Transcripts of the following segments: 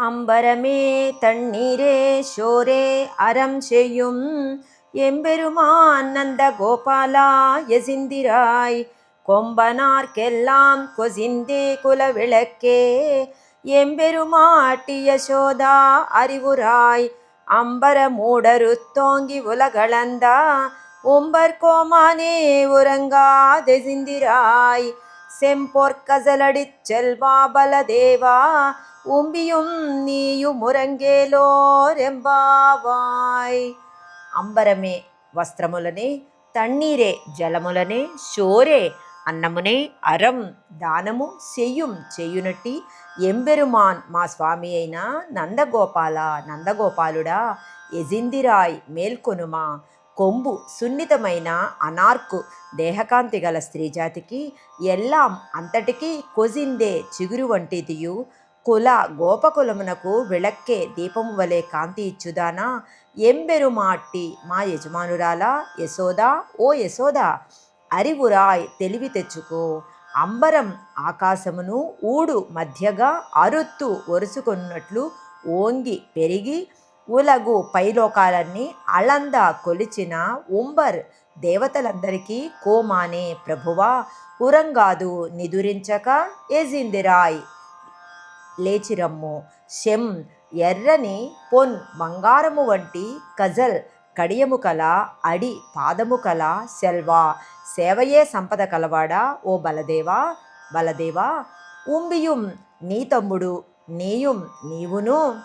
அம்பரமே தண்ணீரே ஷோரே அறம் செய்யும் எம்பெருமான் நந்த கோபாலா எசிந்திராய் கொம்பனார்க்கெல்லாம் கொசிந்தே குலவிளக்கே எம்பெருமாட்டிய சோதா அறிவுராய். அம்பர மூடரு தோங்கி உலகளந்தா உம்பர் கோமானே உறங்காதெசிந்திராய் செம்பொற்கசலடிச் செல்வா பலதேவா உம்பியும் நீயும் ఉరంగేలోరెంబావాయ్ అంబరమే వస్త్రములనే తన్నీరే జలములనే షోరే అన్నమునే అరం దానము చెయ్యుం చెయ్యునట్టి ఎంబెరుమాన్ మా స్వామి అయిన నందగోపాల నందగోపాలుడా ఎజిందిరాయ్ మేల్కొనుమా కొంబు సున్నితమైన అనార్కు దేహకాంతి గల స్త్రీజాతికి ఎల్లాం అంతటికీ కొజిందే చిగురు వంటిదియు కుల గోపకులమునకు విళక్కే దీపము వలె కాంతి ఇచ్చుదానా? ఎంబెరుమాట్టి మా యజమానురాలా యశోదా ఓ యశోద అరివురాయ్ తెలివి తెచ్చుకో. అంబరం ఆకాశమును ఊడు మధ్యగా అరుత్తు ఒరుసుకున్నట్లు ఓంగి పెరిగి ఉలగు పైలోకాలన్నీ అళంద కొలిచిన ఉంబర్ దేవతలందరికీ కోమానే ప్రభువా. ఉరంగాదు నిదురించక ఎజిందిరాయ్ లేచిరమ్ము. శం ఎర్రని పొన్ బంగారము వంటి కజల్ కడియము కల అడి పాదము కల సెల్వా. సేవయే సంపద కలవాడా? ఓ బలదేవా బలదేవా ఉంబియుం నీ తమ్ముడు నీయుం నీవును.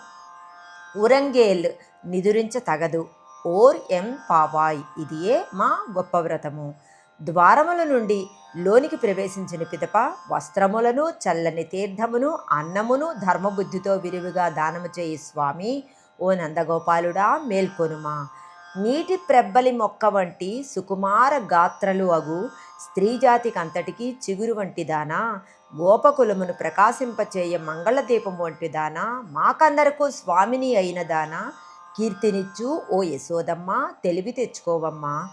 ఉరంగేల్ నిదురించ తగదు ఓర్ ఎం పావాయ్ ఇదియే మా గొప్ప వ్రతము. ద్వారముల నుండి లోనికి ప్రవేశించిన పిదప వస్త్రములను చల్లని తీర్థమును అన్నమును ధర్మబుద్ధితో విరివిగా దానము చేయి స్వామి. ఓ నందగోపాలుడా మేల్కొనుమా. నీటి ప్రెబ్బలి మొక్క వంటి సుకుమార గాత్రలు అగు స్త్రీజాతికి అంతటికీ చిగురు వంటి దానా? గోపకులమును ప్రకాశింపచేయ మంగళదీపం వంటి దానా? మాకందరకు స్వామిని అయిన దానా? కీర్తినిచ్చు ఓ యశోదమ్మ తెలివి తెచ్చుకోవమ్మా.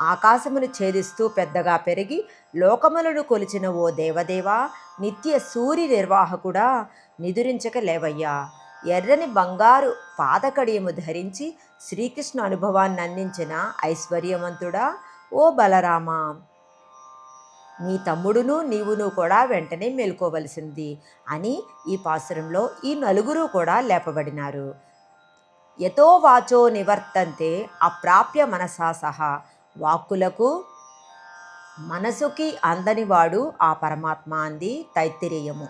ఆకాశమును ఛేదిస్తూ పెద్దగా పెరిగి లోకములను కొలిచిన ఓ దేవదేవా నిత్య సూర్య నిర్వాహకుడా నిదురించక లేవయ్యా. ఎర్రని బంగారు పాదకడియము ధరించి శ్రీకృష్ణ అనుభవాన్ని అందించిన ఐశ్వర్యవంతుడా ఓ బలరామ! నీ తమ్ముడును నీవును కూడా వెంటనే మేల్కోవలసింది అని ఈ పాసురంలో ఈ నలుగురు కూడా లేపబడినారు. యతో వాచో నివర్తంతే అప్రాప్య మనసా సహా. వాక్కులకు మనసుకి అందనివాడు ఆ పరమాత్మ అంది తైత్తిరేయము.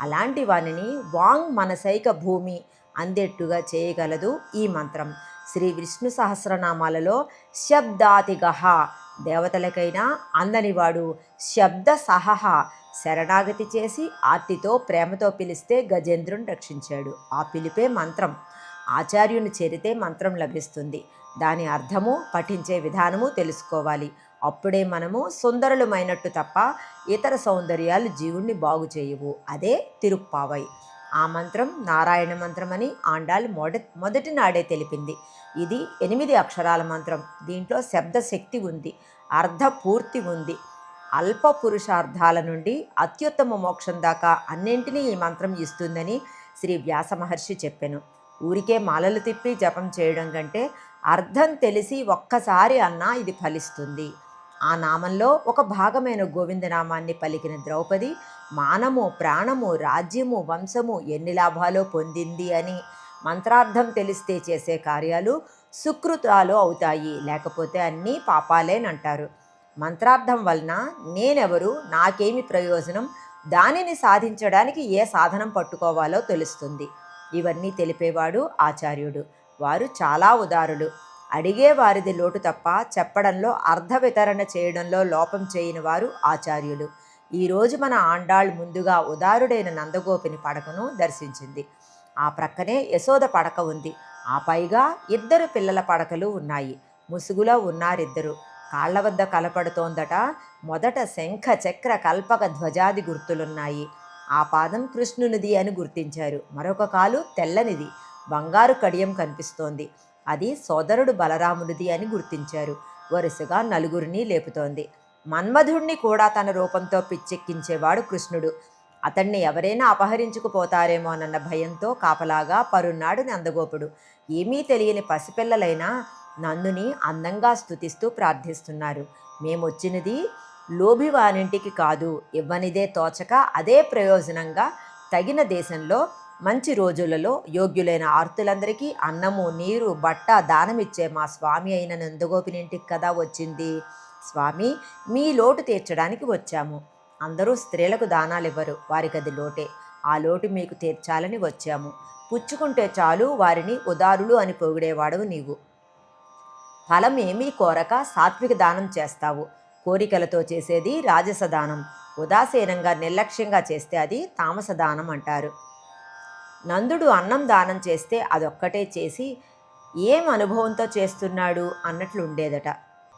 అలాంటి వానిని వాంగ్ మనసైక భూమి అందేట్టుగా చేయగలదు ఈ మంత్రం. శ్రీ విష్ణు సహస్రనామాలలో శబ్దాతిగహ దేవతలకైనా అందనివాడు శబ్ద సహహ శరణాగతి చేసి ఆర్తితో ప్రేమతో పిలిస్తే గజేంద్రుని రక్షించాడు. ఆ పిలిపే మంత్రం ఆచార్యుని చేరితే మంత్రం లభిస్తుంది. దాని అర్థము పఠించే విధానము తెలుసుకోవాలి. అప్పుడే మనము సుందరులమైనట్టు తప్ప ఇతర సౌందర్యాలు జీవుణ్ణి బాగు చేయవు. అదే తిరుప్పావై. ఆ మంత్రం నారాయణ మంత్రమని ఆండాలి ఆండాల్ మొద మొదటి నాడే తెలిపింది. ఇది ఎనిమిది అక్షరాల మంత్రం. దీంట్లో శబ్దశక్తి ఉంది అర్ధ పూర్తి ఉంది. అల్ప పురుషార్థాల నుండి అత్యుత్తమ మోక్షం దాకా అన్నింటినీ ఈ మంత్రం ఇస్తుందని శ్రీ వ్యాస మహర్షి చెప్పెను. ఊరికే మాలలు తిప్పి జపం చేయడం కంటే అర్థం తెలిసి ఒక్కసారి అన్నా ఇది ఫలిస్తుంది. ఆ నామంలో ఒక భాగమైన గోవిందనామాన్ని పలికిన ద్రౌపది మానము ప్రాణము రాజ్యము వంశము ఎన్ని లాభాలో పొందింది అని మంత్రార్థం తెలిస్తే చేసే కార్యాలు సుకృతాలు అవుతాయి. లేకపోతే అన్నీ పాపాలేనంటారు. మంత్రార్థం వలన నేనెవరు నాకేమి ప్రయోజనం దానిని సాధించడానికి ఏ సాధనం పట్టుకోవాలో తెలుస్తుంది. ఇవన్నీ తెలిపేవాడు ఆచార్యుడు. వారు చాలా ఉదారులు. అడిగే వారిది లోటు తప్ప చెప్పడంలో అర్ధ వితరణ చేయడంలో లోపం చేయని వారు ఆచార్యులు. ఈరోజు మన ఆండాళ్ ముందుగా ఉదారుడైన నందగోపిని పడకను దర్శించింది. ఆ ప్రక్కనే యశోద పడక ఉంది. ఆ పైగా ఇద్దరు పిల్లల పడకలు ఉన్నాయి. ముసుగులో ఉన్నారిద్దరు. కాళ్ళ వద్ద కలపడుతోందట మొదట శంఖ చక్ర కల్పక ధ్వజాది గుర్తులున్నాయి. ఆ పాదం కృష్ణునిది అని గుర్తించారు. మరొక కాలు తెల్లనిది. బంగారు కడియం కనిపిస్తోంది. అది సోదరుడు బలరామునిది అని గుర్తించారు. వరుసగా నలుగురిని లేపుతోంది. మన్మధుణ్ణి కూడా తన రూపంతో పిచ్చెక్కించేవాడు కృష్ణుడు. అతన్ని ఎవరైనా అపహరించుకుపోతారేమోనన్న భయంతో కాపలాగా పరున్నాడు నందగోపుడు. ఏమీ తెలియని పసిపిల్లలైనా నందుని అందంగా స్తుతిస్తూ ప్రార్థిస్తున్నారు. మేమొచ్చినది లోభి వానింటికి కాదు ఇవ్వనిదే తోచక అదే ప్రయోజనంగా తగిన దేశంలో మంచి రోజులలో యోగ్యులైన ఆర్తులందరికీ అన్నము నీరు బట్ట దానమిచ్చే మా స్వామి అయిన నందగోపినింటికి కదా వచ్చింది. స్వామి మీ లోటు తీర్చడానికి వచ్చాము. అందరూ స్త్రీలకు దానాలు ఇవ్వరు వారికి అది లోటే. ఆ లోటు మీకు తీర్చాలని వచ్చాము. పుచ్చుకుంటే చాలు వారిని ఉదారులు అని పొగిడేవాడవు నీవు. ఫలం ఏమీ కోరక సాత్విక దానం చేస్తావు. కోరికలతో చేసేది రాజస దానం. ఉదాసీనంగా నిర్లక్ష్యంగా చేస్తే అది తామస దానం అంటారు. నందుడు అన్నం దానం చేస్తే అదొక్కటే చేసి ఏం అనుభవంతో చేస్తున్నాడు అన్నట్లు ఉండేదట.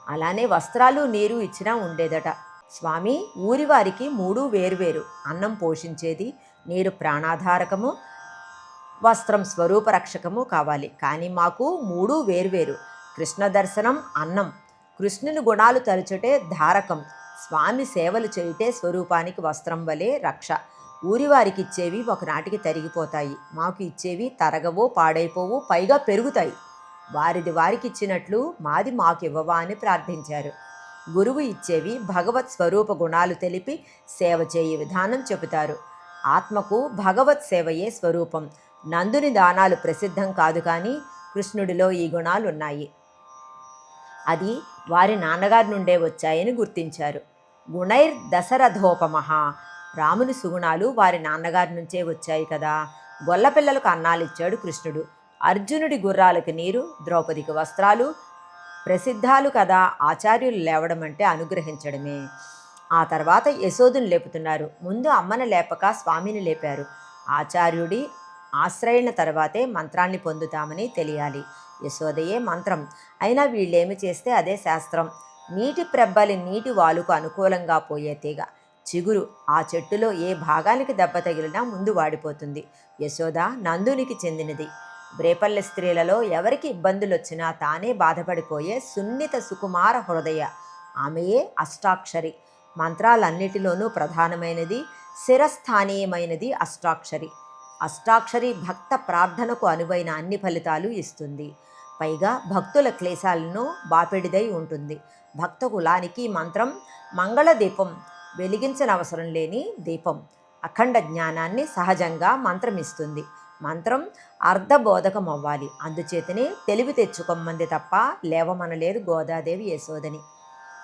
అలానే వస్త్రాలు నీరు ఇచ్చినా ఉండేదట. స్వామి ఊరివారికి మూడు వేరువేరు. అన్నం పోషించేది నీరు ప్రాణాధారకము వస్త్రం స్వరూప రక్షకము కావాలి. కానీ మాకు మూడు వేరువేరు. కృష్ణ దర్శనం అన్నం. కృష్ణుని గుణాలు తలుచటే ధారకం. స్వామి సేవలు చేయుటే స్వరూపానికి వస్త్రం వలె రక్ష. ఊరివారికి ఇచ్చేవి ఒకనాటికి తరిగిపోతాయి. మాకు ఇచ్చేవి తరగవో పాడైపోవు పైగా పెరుగుతాయి. వారిది వారికి ఇచ్చినట్లు మాది మాకు ఇవ్వవా అని ప్రార్థించారు. గురువు ఇచ్చేవి భగవత్ స్వరూప గుణాలు తెలిపి సేవ చేయు విధానం చెబుతారు. ఆత్మకు భగవత్ సేవయే స్వరూపం. నందుని దానాలు ప్రసిద్ధం కాదు కానీ కృష్ణుడిలో ఈ గుణాలు ఉన్నాయి అది వారి నాన్నగారి నుండే వచ్చాయని గుర్తించారు. గుణైర్ దశరథోపమహ రాముని సుగుణాలు వారి నాన్నగారి నుంచే వచ్చాయి కదా. గొల్లపిల్లలకు అన్నాలు ఇచ్చాడు కృష్ణుడు. అర్జునుడి గుర్రాలకు నీరు ద్రౌపదికి వస్త్రాలు ప్రసిద్ధాలు కదా ఆచార్యులు లేవడం అంటే అనుగ్రహించడమే. ఆ తర్వాత యశోదుని లేపుతున్నారు. ముందు అమ్మను లేపక స్వామిని లేపారు. ఆచార్యుడి ఆశ్రయణ తర్వాతే మంత్రాన్ని పొందుతామని తెలియాలి. యశోదయే మంత్రం. అయినా వీళ్ళేమి చేస్తే అదే శాస్త్రం. నీటి ప్రబ్బలి నీటి వాలుకు అనుకూలంగా పోయే తీగ. చిగురు. ఆ చెట్టులో ఏ భాగానికి దెబ్బ తగిలినా ముందు వాడిపోతుంది. యశోద నందునికి చెందినది. బ్రేపల్లె స్త్రీలలో ఎవరికి ఇబ్బందులు వచ్చినా తానే బాధపడిపోయే సున్నిత సుకుమార హృదయ. ఆమెయే అష్టాక్షరి. మంత్రాలన్నిటిలోనూ ప్రధానమైనది శిరస్థానీయమైనది అష్టాక్షరి. అష్టాక్షరి భక్త ప్రార్థనకు అనువైన అన్ని ఫలితాలు ఇస్తుంది. పైగా భక్తుల క్లేశాలను బాపెడిదై ఉంటుంది. భక్త కులానికి మంత్రం మంగళ దీపం వెలిగించనవసరం లేని దీపం. అఖండ జ్ఞానాన్ని సహజంగా మంత్రం ఇస్తుంది మంత్రం అర్ధబోధకం అవ్వాలి అందుచేతనే తెలివి తెచ్చుకొమ్మంది తప్ప లేవమనలేదు గోదాదేవి యశోదని.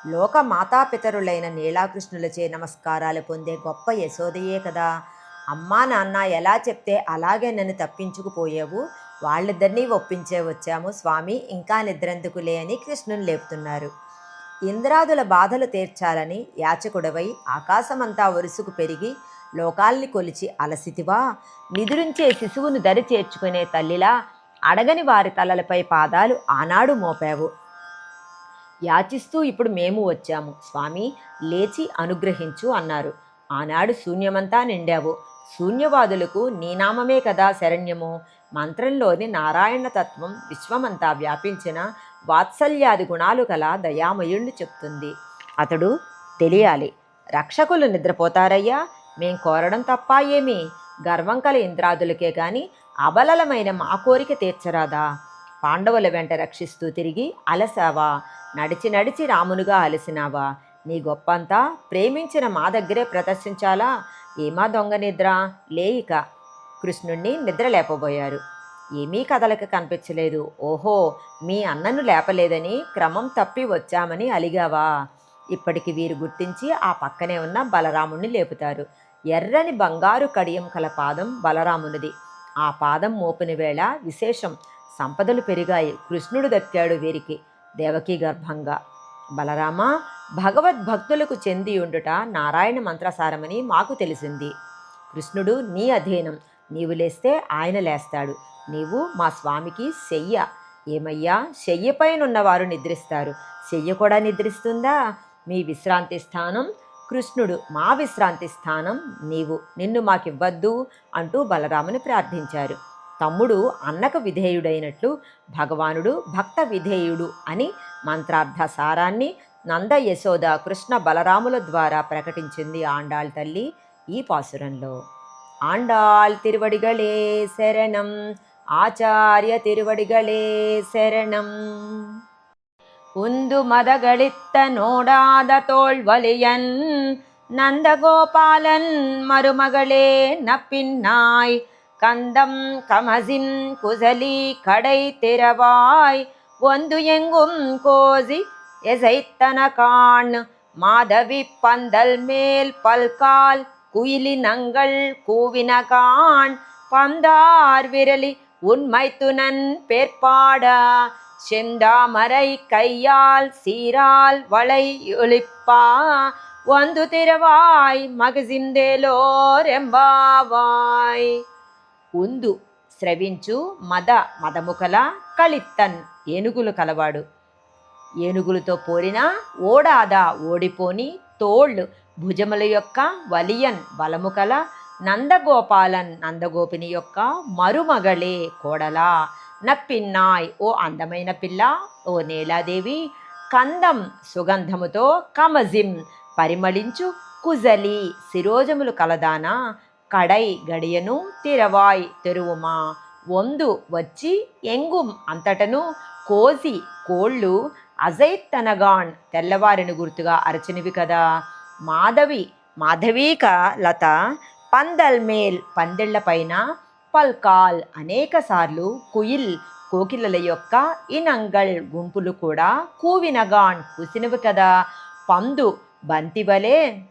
లోక మాతాపితరులైన నీలాకృష్ణులచే నమస్కారాలు పొందే గొప్ప యశోదయే కదా. అమ్మా నాన్న ఎలా చెప్తే అలాగే నన్ను తప్పించుకుపోయావు. వాళ్ళిద్దరినీ ఒప్పించే వచ్చాము స్వామి. ఇంకా నిద్రెందుకులే అని కృష్ణుని లేపుతున్నారు. ఇంద్రాదుల బాధలు తీర్చాలని యాచకుడవై ఆకాశమంతా వరుసకు పెరిగి లోకాల్ని కొలిచి అలసితివా? నిదురించే శిశువును దరి చేర్చుకునే తల్లిలా అడగని వారి తలలపై పాదాలు ఆనాడు మోపావు. యాచిస్తూ ఇప్పుడు మేము వచ్చాము. స్వామి లేచి అనుగ్రహించు అన్నారు. ఆనాడు శూన్యమంతా నిండావు. శూన్యవాదులకు నీనామమే కదా శరణ్యము. మంత్రంలోని నారాయణ తత్వం విశ్వమంతా వ్యాపించిన వాత్సల్యాది గుణాలు గల దయామయుణ్ణి చెప్తుంది. అతడు తెలియాలి రక్షకులు నిద్రపోతారయ్యా మేం కోరడం తప్ప ఏమి? గర్వం కల ఇంద్రాదులకే గాని అబలలమైన మా కోరిక తీర్చరాదా? పాండవుల వెంట రక్షిస్తూ తిరిగి అలసావా? నడిచి నడిచి రామునుగా అలసినావా? నీ గొప్పంతా ప్రేమించిన మా దగ్గరే ప్రదర్శించాలా? ఏమా దొంగ నిద్ర? లేయిక కృష్ణుణ్ణి నిద్ర లేపబోయారు. ఏమీ కదలక కనిపించలేదు. ఓహో మీ అన్నను లేపలేదని క్రమం తప్పి వచ్చామని అలిగావా? ఇప్పటికి వీరు గుర్తించి ఆ పక్కనే ఉన్న బలరాముణ్ణి లేపుతారు. ఎర్రని బంగారు కడియం కల పాదం బలరామునిది. ఆ పాదం మోపిన వేళ విశేషం సంపదలు పెరిగాయి. కృష్ణుడు దక్కాడు వీరికి దేవకీ గర్భంగా. బలరామ భగవద్భక్తులకు చెంది ఉండుట నారాయణ మంత్రసారమని మాకు తెలిసింది. కృష్ణుడు నీ అధీనం. నీవు లేస్తే ఆయన లేస్తాడు. నీవు మా స్వామికి శయ్య ఏమయ్యా? శయ్యపైనున్నవారు నిద్రిస్తారు. శయ్య కూడా నిద్రిస్తుందా? మీ విశ్రాంతి స్థానం కృష్ణుడు. మా విశ్రాంతి స్థానం నీవు. నిన్ను మాకివ్వద్దు అంటూ బలరాముని ప్రార్థించారు. తమ్ముడు అన్నకు విధేయుడైనట్లు భగవానుడు భక్త విధేయుడు అని మంత్రార్థ సారాన్ని నంద యశోద కృష్ణ బలరాముల ద్వారా ప్రకటించింది ఆండాళ్ తల్లి ఈ పాసురంలో. ஆண்டாள் திருவடிகளே சரணம். ஆச்சாரிய திருவடிகளே சரணம். உந்து மதகளித்த நோடாத தோல்வலியன் நந்தகோபாலன் மருமகளே நப்பின்னாய். கந்தம் கமசின் குசலி கடை திறவாய். ಒಂದು ಎಂಗುಂ ಕೋಸಿ ಎಸೈತನ ಕಾಣ್ ಮಾಧವಿ ಪಂದಲ್ ಮೇಲ್ ಪಲ್ಕಾಲ್ குயிலினங்கள் கூவினகான் பந்தார் விரலி உண்மை துணன் பேர்பாடா. செந்தாமரை கையால் சீரால் வளை ஒளிப்பா வந்து திரவாய் மகசிந்தேலோர் எம்பாவாய் உந்து స్రవించు మద మదముకల కలిత్తన్ ఏనుగులు కలవాడు ఏనుగులతో పోరినా ఓడాదా ఓడిపోని తోళ్ళు భుజముల యొక్క వలియన్ బలము కల నందగోపాలన్ నందగోపిని యొక్క మరుమగళే కోడలా. నప్పిన్నాయ్ ఓ అందమైన పిల్ల ఓ నీలాదేవి కందం సుగంధముతో కమజిం పరిమళించు కుజలి శిరోజములు కలదానా కడై గడియను తిరవాయ్ తెరువుమా. వందు వచ్చి ఎంగుం అంతటను కోసి కోళ్ళు అజైత్తనగాన్ తెల్లవారిని గుర్తుగా అరచినవి కదా. మాధవి మాధవీక లత పందల్ మేల్ పందిళ్ళ పైన పల్కాల్ అనేకసార్లు కుయిల్ కోకిలల యొక్క ఇనంగల్ గుంపులు కూడా కూవినగాన్ కూసినవి కదా. పందు బంతివలే.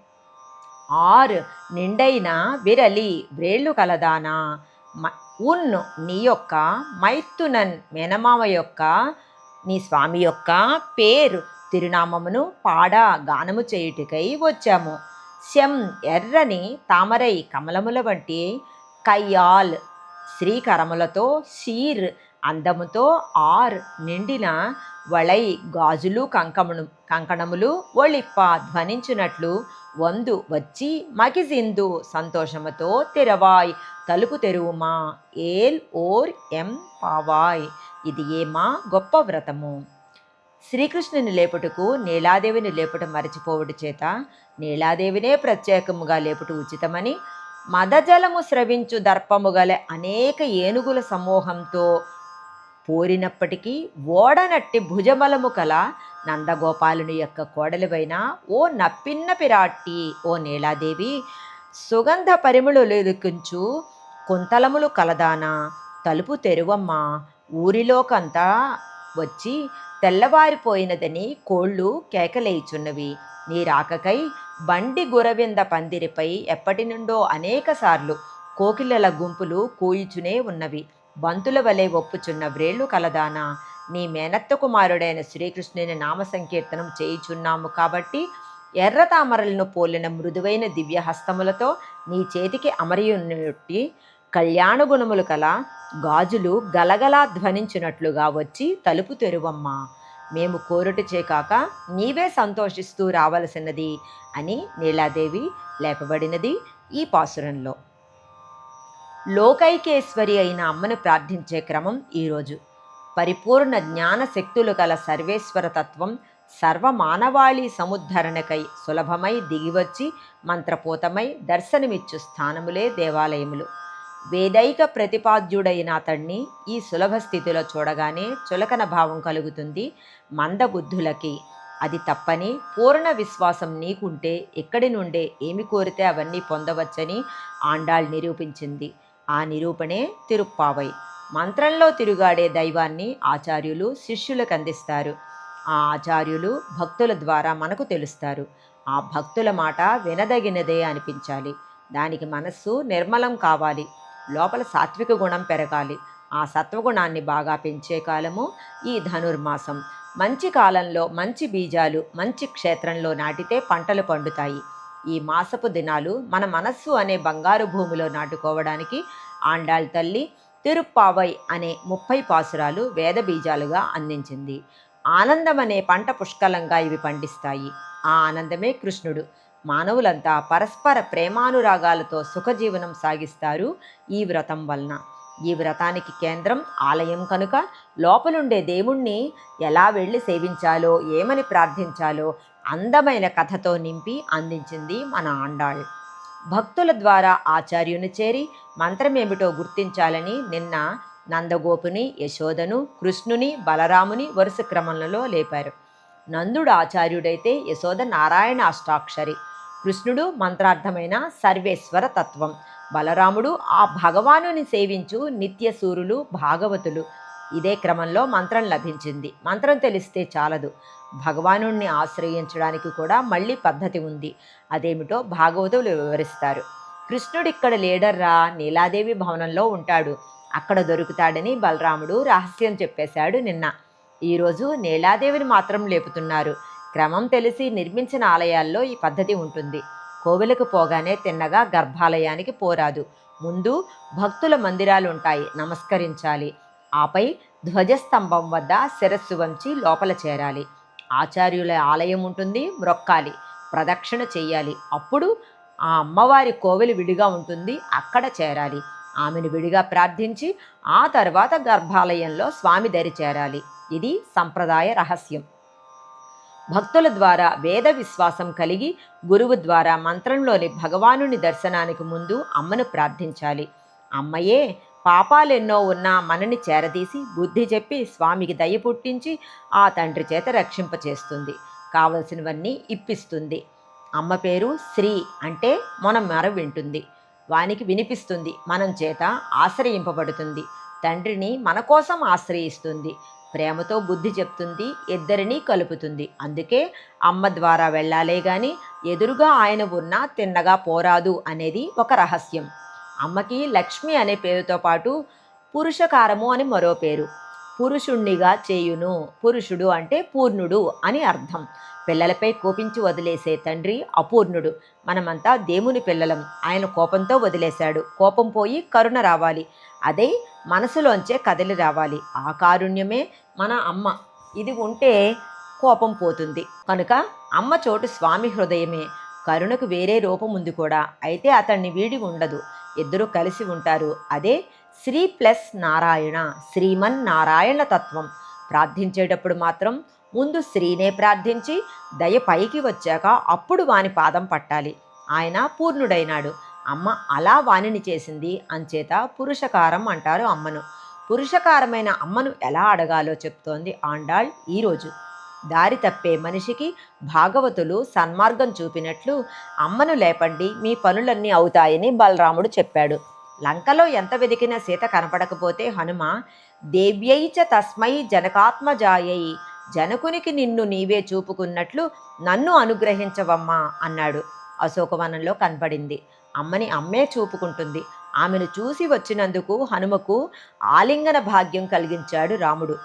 ఆరు నిండైన విరలి వ్రేళ్ళు కలదానా. మ- ఉన్ నీ యొక్క మైత్తునన్ మేనమామ యొక్క నీ స్వామి యొక్క పేరు తిరునామమును పాడా గానము చేయుటికై వచ్చాము. శం ఎర్రని తామరై కమలముల వంటి కయ్యాల్ శ్రీకరములతో షీర్ అందముతో ఆర్ నిండిన వళై గాజులు కంకమును కంకణములు ఒళిప్ప ధ్వనించినట్లు వందు వచ్చి మగిజిందు సంతోషముతో తెరవాయ్. తలుపు తెరువుమా? ఏల్ ఓర్ ఎం పావాయ్. ఇది ఏమా గొప్ప వ్రతము? శ్రీకృష్ణుని లేపుటకు నీలాదేవిని లేపుట మరచిపోవుట చేత నీలాదేవినే ప్రత్యేకముగా లేపుట ఉచితమని మదజలము స్రవించు దర్పము గల అనేక ఏనుగుల సమూహంతో పోరినప్పటికీ ఓడనట్టి భుజబలము కల నందగోపాలుని యొక్క కోడలివైన ఓ నప్పిన్న పిరాట్టి ఓ నీలాదేవి సుగంధ పరిమళులెదుకుంచు కుంతలములు కలదానా తలుపు తెరువమ్మా ఊరిలోకంతా వచ్చి తెల్లవారిపోయినదని కోళ్ళు కేకలేయిచున్నవి. నీ రాకకై బండి గురవింద పందిరిపై ఎప్పటి నుండో అనేకసార్లు కోకిలల గుంపులు కూయిచునే ఉన్నవి. బంతుల వలె ఒప్పుచున్న వ్రేళ్ళు కలదానా. నీ మేనత్త కుమారుడైన శ్రీకృష్ణుని నామ సంకీర్తనం చేయుచున్నాము కాబట్టి ఎర్ర తామరలను పోలిన మృదువైన దివ్యహస్తములతో నీ చేతికి అమరియున్నట్టి కళ్యాణ గుణములు కల గాజులు గలగలా ధ్వనించినట్లుగా వచ్చి తలుపు తెరువమ్మా. మేము కోరుట చేకాక నీవే సంతోషిస్తూ రావలసినది అని నీలాదేవి లేపబడినది ఈ పాసురంలో. లోకైకేశ్వరి అయిన అమ్మను ప్రార్థించే క్రమం ఈరోజు పరిపూర్ణ జ్ఞాన శక్తులు గల సర్వేశ్వర తత్వం సర్వమానవాళి సముద్ధరణకై సులభమై దిగివచ్చి మంత్రపూతమై దర్శనమిచ్చు స్థానములే దేవాలయములు. వేదైక ప్రతిపాద్యుడైన అతణ్ణి ఈ సులభ స్థితిలో చూడగానే చులకన భావం కలుగుతుంది మందబుద్ధులకి. అది తప్పని పూర్ణ విశ్వాసం నీకుంటే ఎక్కడి నుండే ఏమి కోరితే అవన్నీ పొందవచ్చని ఆండాళ్ నిరూపించింది. ఆ నిరూపణే తిరుప్పావై. మంత్రంలో తిరుగాడే దైవాన్ని ఆచార్యులు శిష్యులకు అందిస్తారు ఆ ఆచార్యులు భక్తుల ద్వారా మనకు తెలుస్తారు. ఆ భక్తుల మాట వినదగినదే అనిపించాలి. దానికి మనస్సు నిర్మలం కావాలి. లోపల సాత్విక గుణం పెరగాలి. ఆ సత్వగుణాన్ని బాగా పెంచే కాలము ఈ ధనుర్మాసం. మంచి కాలంలో మంచి బీజాలు మంచి క్షేత్రంలో నాటితే పంటలు పండుతాయి. ఈ మాసపు దినాలు మన మనస్సు అనే బంగారు భూమిలో నాటుకోవడానికి ఆండాళ్ తల్లి తిరుప్పావై అనే ముప్పై పాసురాలు వేద బీజాలుగా అందించింది. ఆనందం అనే పంట పుష్కలంగా ఇవి పండిస్తాయి. ఆ ఆనందమే కృష్ణుడు. మానవులంతా పరస్పర ప్రేమానురాగాలతో సుఖజీవనం సాగిస్తారు ఈ వ్రతం వలన. ఈ వ్రతానికి కేంద్రం ఆలయం కనుక. లోపలుండే దేవుణ్ణి ఎలా వెళ్ళి సేవించాలో ఏమని ప్రార్థించాలో అందమైన కథతో నింపి అందించింది మన ఆండాళ్. భక్తుల ద్వారా ఆచార్యుని చేరి మంత్రమేమిటో గుర్తించాలని నిన్న నందగోపుని యశోదను కృష్ణుని బలరాముని వరుస క్రమంలో లేపారు. నందుడు ఆచార్యుడైతే యశోద నారాయణ అష్టాక్షరి. కృష్ణుడు మంత్రార్థమైన సర్వేశ్వర తత్వం. బలరాముడు ఆ భగవానుని సేవించు నిత్య సూరులు భాగవతులు. ఇదే క్రమంలో మంత్రం లభించింది. మంత్రం తెలిస్తే చాలదు. భగవానుణ్ణి ఆశ్రయించడానికి కూడా మళ్ళీ పద్ధతి ఉంది. అదేమిటో భాగవతులు వివరిస్తారు. కృష్ణుడు ఇక్కడ లేడర్రా నీలాదేవి భవనంలో ఉంటాడు. అక్కడ దొరుకుతాడని బలరాముడు రహస్యం చెప్పేశాడు నిన్న. ఈరోజు నీలాదేవిని మాత్రం లేపుతున్నారు. క్రమం తెలిసి నిర్మించిన ఆలయాల్లో ఈ పద్ధతి ఉంటుంది. కోవెలకు పోగానే తిన్నగా గర్భాలయానికి పోరాదు. ముందు భక్తుల మందిరాలు ఉంటాయి నమస్కరించాలి. ఆపై ధ్వజస్తంభం వద్ద శిరస్సు వంచి లోపల చేరాలి. ఆచార్యుల ఆలయం ఉంటుంది మ్రొక్కాలి ప్రదక్షిణ చేయాలి అప్పుడు ఆ అమ్మవారి కోవెలు విడిగా ఉంటుంది అక్కడ చేరాలి. ఆమెను విడిగా ప్రార్థించి ఆ తర్వాత గర్భాలయంలో స్వామి దరి చేరాలి. ఇది సంప్రదాయ రహస్యం. భక్తుల ద్వారా వేద విశ్వాసం కలిగి గురువు ద్వారా మంత్రంలోని భగవానుని దర్శనానికి ముందు అమ్మను ప్రార్థించాలి. అమ్మయే పాపాలెన్నో ఉన్నా మనని చేరదీసి బుద్ధి చెప్పి స్వామికి దయ పుట్టించి ఆ తండ్రి చేత రక్షింపచేస్తుంది కావలసినవన్నీ ఇప్పిస్తుంది. అమ్మ పేరు శ్రీ అంటే మనం మర వింటుంది. వానికి వినిపిస్తుంది. మనం చేత ఆశ్రయింపబడుతుంది. తండ్రిని మన కోసం ఆశ్రయిస్తుంది. ప్రేమతో బుద్ధి చెప్తుంది ఇద్దరిని కలుపుతుంది. అందుకే అమ్మ ద్వారా వెళ్ళాలే గాని ఎదురుగా ఆయన ఉన్నా తిన్నగా పోరాదు అనేది ఒక రహస్యం. అమ్మకి లక్ష్మి అనే పేరుతో పాటు పురుషకారము అని మరో పేరు. పురుషుణ్ణిగా చేయును. పురుషుడు అంటే పూర్ణుడు అని అర్థం. పిల్లలపై కోపించి వదిలేసే తండ్రి అపూర్ణుడు. మనమంతా దేవుని పిల్లలం. ఆయన కోపంతో వదిలేశాడు. కోపం పోయి కరుణ రావాలి. అదే మనసులోంచే కదిలి రావాలి. ఆ కారుణ్యమే మన అమ్మ. ఇది ఉంటే కోపం పోతుంది. కనుక అమ్మ చోటు స్వామి హృదయమే. కరుణకు వేరే రూపం ఉంది కూడా. అయితే అతన్ని వీడి ఉండదు. ఇద్దరు కలిసి ఉంటారు. అదే శ్రీ ప్లస్ నారాయణ శ్రీమన్ నారాయణ తత్వం. ప్రార్థించేటప్పుడు మాత్రం ముందు శ్రీనే ప్రార్థించి దయ పైకి వచ్చాక అప్పుడు వాని పాదం పట్టాలి. ఆయన పూర్ణుడైనాడు. అమ్మ అలా వాణిని చేసింది అంచేత పురుషకారం అంటారు అమ్మను. పురుషకారమైన అమ్మను ఎలా అడగాలో చెప్తోంది ఆండాళ్ ఈరోజు. దారి తప్పే మనిషికి భాగవతులు సన్మార్గం చూపినట్లు అమ్మను లేపండి మీ పనులన్నీ అవుతాయని బలరాముడు చెప్పాడు. లంకలో ఎంత వెదికిన సీత కనపడకపోతే హనుమ దేవ్యైచ తస్మై జనకాత్మజాయై జనకునికి నిన్ను నీవే చూపుకున్నట్లు నన్ను అనుగ్రహించవమ్మా అన్నాడు. అశోకవనంలో కనపడింది. అమ్మని అమ్మే చూపుకుంటుంది. ఆమెను చూసి వచ్చినందుకు హనుమకు ఆలింగన భాగ్యం కలిగించాడు రాముడు.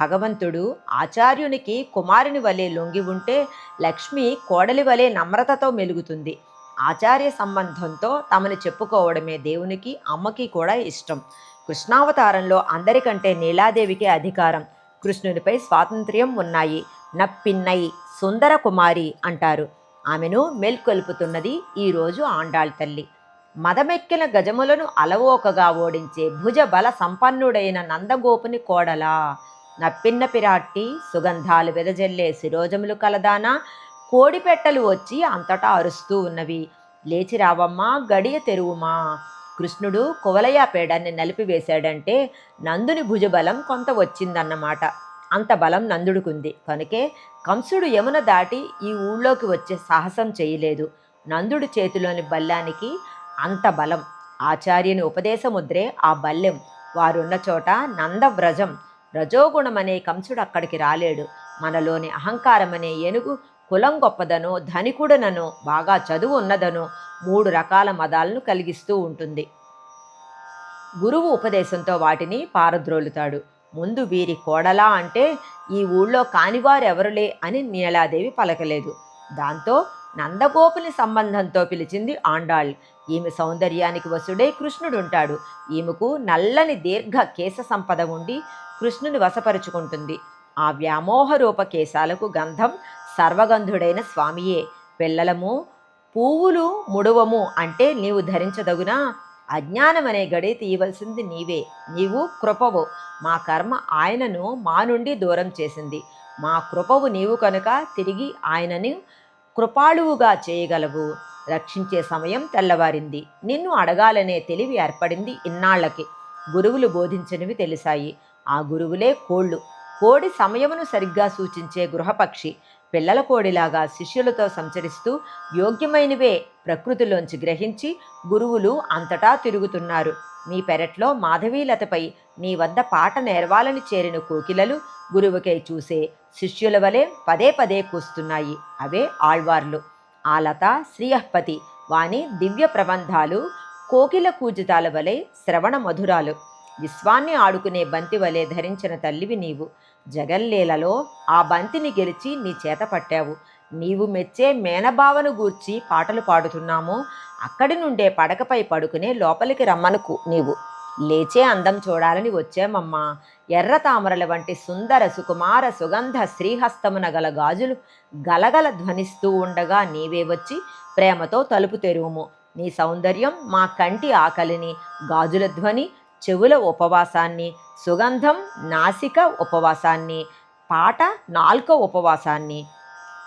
భగవంతుడు ఆచార్యునికి కుమారుని వలె లొంగి ఉంటే లక్ష్మి కోడలి వలె నమ్రతతో మెలుగుతుంది. ఆచార్య సంబంధంతో తమని చెప్పుకోవడమే దేవునికి అమ్మకి కూడా ఇష్టం. కృష్ణావతారంలో అందరికంటే నీలాదేవికి అధికారం. కృష్ణునిపై స్వాతంత్ర్యం ఉన్నాయి. నప్పిన్నై సుందర కుమారి అంటారు. ఆమెను మేల్కొల్పుతున్నది ఈరోజు ఆండాళ్ తల్లి. మదమెక్కిన గజములను అలవోకగా ఓడించే భుజ బల సంపన్నుడైన నందగోపుని కోడలా. నప్పిన్న పిరాట్టి సుగంధాలు వెదజల్లే శిరోజములు కలదానా కోడిపెట్టలు వచ్చి అంతటా అరుస్తూ ఉన్నవి. లేచి రావమ్మా గడియ తెరువుమా. కృష్ణుడు కువలయ పేడాన్ని నలిపివేశాడంటే నందుని భుజబలం కొంత వచ్చిందన్నమాట. అంత బలం నందుడుకుంది. కనుకే కంసుడు యమున దాటి ఈ ఊళ్ళోకి వచ్చే సాహసం చేయలేదు. నందుడు చేతిలోని బల్లానికి అంత బలం. ఆచార్యుని ఉపదేశముద్రే ఆ బల్యం వారున్న చోట నందవ్రజం. రజోగుణమనే కంసుడు అక్కడికి రాలేడు. మనలోని అహంకారమనే ఏనుగు కులం గొప్పదనో ధనికుడననో బాగా చదువు ఉన్నదనో మూడు రకాల మదాలను కలిగిస్తూ ఉంటుంది. గురువు ఉపదేశంతో వాటిని పారద్రోలుతాడు. ముందు వీరి కోడలా అంటే ఈ ఊళ్ళో కానివారెవరులే అని నీలాదేవి పలకలేదు. దాంతో నందగోపుని సంబంధంతో పిలిచింది ఆండాళ్. ఈమె సౌందర్యానికి వసుడే కృష్ణుడుంటాడు. ఈమెకు నల్లని దీర్ఘ కేశ సంపద ఉండి కృష్ణుని వశపరుచుకుంటుంది. ఆ వ్యామోహ రూప కేశాలకు గంధం సర్వగంధుడైన స్వామియే. పిల్లలము పువ్వులు ముడువము అంటే నీవు ధరించదగునా? అజ్ఞానం అనే గడి తీయవలసింది నీవే. నీవు కృపవు. మా కర్మ ఆయనను మా నుండి దూరం చేసింది. మా కృపవు నీవు కనుక తిరిగి ఆయనని కృపాళువుగా చేయగలవు. రక్షించే సమయం తెల్లవారింది. నిన్ను అడగాలనే తెలివి ఏర్పడింది ఇన్నాళ్ళకి. గురువులు బోధించినవి తెలిసాయి. ఆ గురువులే కోళ్ళు. కోడి సమయమును సరిగ్గా సూచించే గృహపక్షి. పిల్లల కోడిలాగా శిష్యులతో సంచరిస్తూ యోగ్యమైనవే ప్రకృతిలోంచి గ్రహించి గురువులు అంతటా తిరుగుతున్నారు. నీ పెరట్లో మాధవీలతపై నీ వద్ద పాట నేర్వాలని చేరిన కోకిలలు గురువుకై చూసే శిష్యుల వలె పదే పదే కూస్తున్నాయి. అవే ఆళ్వార్లు. ఆ లత శ్రీయఃపతి వాని దివ్య ప్రబంధాలు కోకిల కూజితాల వలె శ్రవణ మధురాలు. విశ్వాన్ని ఆడుకునే బంతి వలె ధరించిన తల్లివి నీవు. జగల్లీలలో ఆ బంతిని గెలిచి నీ చేత పట్టావు. నీవు మెచ్చే మేనభావను గూర్చి పాటలు పాడుతున్నాము. అక్కడి నుండే పడకపై పడుకునే లోపలికి రమ్మనుకు నీవు. లేచే అందం చూడాలని వచ్చామమ్మా. ఎర్ర తామరల వంటి సుందర సుకుమార సుగంధ శ్రీహస్తమున గల గాజులు గలగల ధ్వనిస్తూ ఉండగా నీవే వచ్చి ప్రేమతో తలుపు తెరువుము. నీ సౌందర్యం మా కంటి ఆకలిని గాజుల ధ్వని చెవుల ఉపవాసాన్ని సుగంధం నాసిక ఉపవాసాన్ని పాట నాల్క ఉపవాసాన్ని.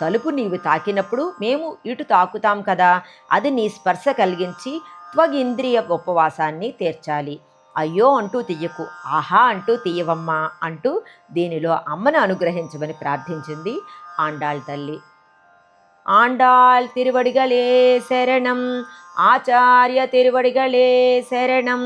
తలుపు నీవు తాకినప్పుడు మేము ఇటు తాకుతాం కదా అది నీ స్పర్శ కలిగించి త్వగింద్రియ ఉపవాసాన్ని తీర్చాలి. అయ్యో అంటూ తీయకు ఆహా అంటూ తీయవమ్మా అంటూ దీనిలో అమ్మను అనుగ్రహించమని ప్రార్థించింది ఆండాళ్ తల్లి. ఆండాళ్ తిరువడిగలే శరణం ఆచార్య తిరువడిగలే శరణం.